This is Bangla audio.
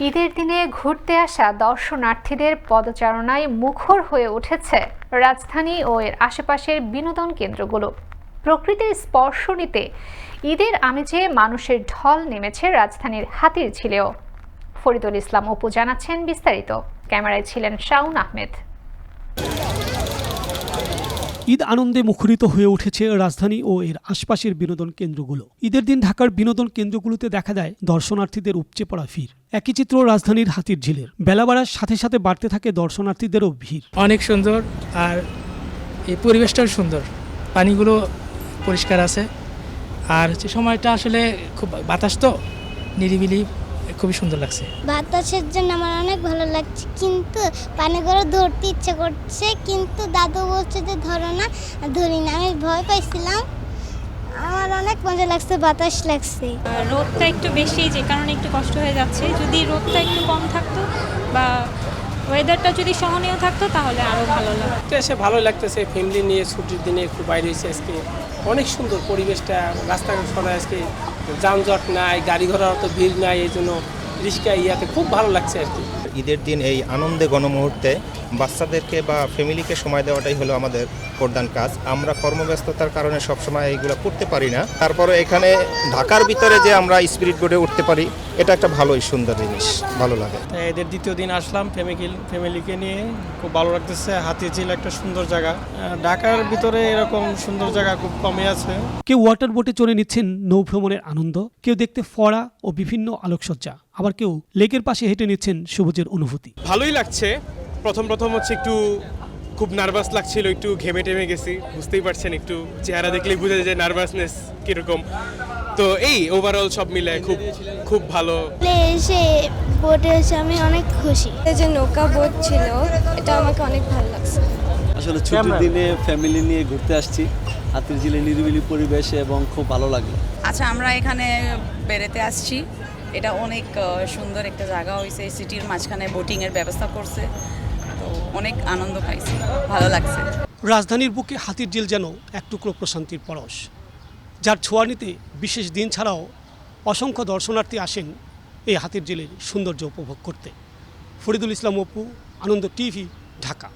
ঈদের দিনে ঘুরতে আসা দর্শনার্থীদের পদচারণায় মুখর হয়ে উঠেছে রাজধানী ও এর আশেপাশের বিনোদন কেন্দ্রগুলো। প্রকৃতির স্পর্শ নিতে ঈদের আমেজে মানুষের ঢল নেমেছে রাজধানীর হাতির ছিলেও ফরিদুল ইসলাম অপু জানাচ্ছেন বিস্তারিত। ক্যামেরায় ছিলেন শাউন আহমেদ। ঈদ আনন্দে মুখরিত হয়ে উঠেছে রাজধানী ও এর আশপাশের বিনোদন কেন্দ্রগুলো। ঈদের দিন ঢাকার বিনোদন কেন্দ্রগুলোতে দেখা দেয় দর্শনার্থীদের উপচে পড়া ভিড়। একই চিত্র রাজধানীর হাতির ঝিলের। বেলা বাড়ার সাথে সাথে বাড়তে থাকে দর্শনার্থীদেরও ভিড়। অনেক সুন্দর আর এই পরিবেশটাও সুন্দর। পানিগুলো পরিষ্কার আছে। আর সময়টা আসলে খুব বাতাস তো, নিরিবিলি। খুবই সুন্দর লাগছে। বাতাসের জন্য আমার অনেক ভালো লাগছে। কিন্তু পানি করে ধরতে ইচ্ছে করছে কিন্তু দাদু বলছে যে ধরো না ধরি না। আমি ভয় পাইছিলাম। আমার অনেক মজা লাগছে বাতাস লাগছে। রোদটা একটু বেশি যে কারণে একটু কষ্ট হয়ে যাচ্ছে। যদি রোদটা একটু কম থাকতো বা ওয়েদারটা যদি সহনীয় থাকতো তাহলে আরও ভালো লাগতো। এসে ভালো লাগতেছে ফ্যামিলি নিয়ে ছুটির দিনে একটু বাইরে হয়েছে আজকে। অনেক সুন্দর পরিবেশটা, রাস্তাঘাট সবাই আজকে যানজট নাই গাড়ি ঘোড়ার অত ভিড় নাই, এই জন্য রিক্সা ইয়াতে খুব ভালো লাগছে আর কি। ঈদের দিন এই আনন্দে গণমুহূর্তে বাচ্চাদেরকে বা ফ্যামিলিকে সময় দেওয়াটাই হলো আমাদের প্রধান কাজ। আমরা কর্মব্যস্ততার কারণে সবসময় এইগুলো করতে পারি না। তারপরে এখানে ঢাকার ভিতরে যে আমরা স্পিরিট বোর্ডে উঠতে পারি এটা একটা ভালোই সুন্দর জিনিস ভালো লাগে। এদের দ্বিতীয় দিন আসলাম ফ্যামিলি ফ্যামিলিকে নিয়ে খুব ভালো লাগতেছে হাতির ঝিল একটা সুন্দর জায়গা। আহ, ঢাকার ভিতরে এরকম সুন্দর জায়গা খুব কমই আছে। কেউ ওয়াটার বোটে চড়ে নিচ্ছেন নৌভ্রমণের আনন্দ কেউ দেখতে ফড়া ও বিভিন্ন আলোকসজ্জা। আবার কেউ লেকের পাশে হেঁটে নিচ্ছেন সবুজের অনুভূতি। ভালোই লাগছে। প্রথম প্রথম হচ্ছে একটু খুব নার্ভাস লাগছিল একটু ঘেমে টেমে গেছি বুঝতেই পারছেন একটু চেহারা দেখলেই বোঝা যায় নার্ভাসনেস কীরকম। তো এই ওভারঅল সব মিলে খুব খুব ভালো। এসে বোটে এসে আমি অনেক খুশি। এই যে নৌকা বোট ছিল এটা আমাকে অনেক ভালো লাগছে। আসলে ছুটির দিনে ফ্যামিলি নিয়ে ঘুরতে আসছি। হাতির ঝিলে নিরিবিলি পরিবেশে এবং খুব ভালো লাগল আচ্ছা আমরা এখানে বেড়াতে আসছি। এটা অনেক সুন্দর একটা জায়গা হয়েছে। সিটির মাঝখানে বোটিংয়ের ব্যবস্থা করছে। তো অনেক আনন্দ পাইছি। ভালো লাগছে। রাজধানীর বুকে হাতির ঝিল যেন এক টুকরো প্রশান্তির পরশ। যার ছোঁয়া নিতে বিশেষ দিন ছাড়াও অসংখ্য দর্শনার্থী আসেন এই হাতির ঝিলের সৌন্দর্য উপভোগ করতে। ফরিদুল ইসলাম অপু, আনন্দ টিভি, ঢাকা।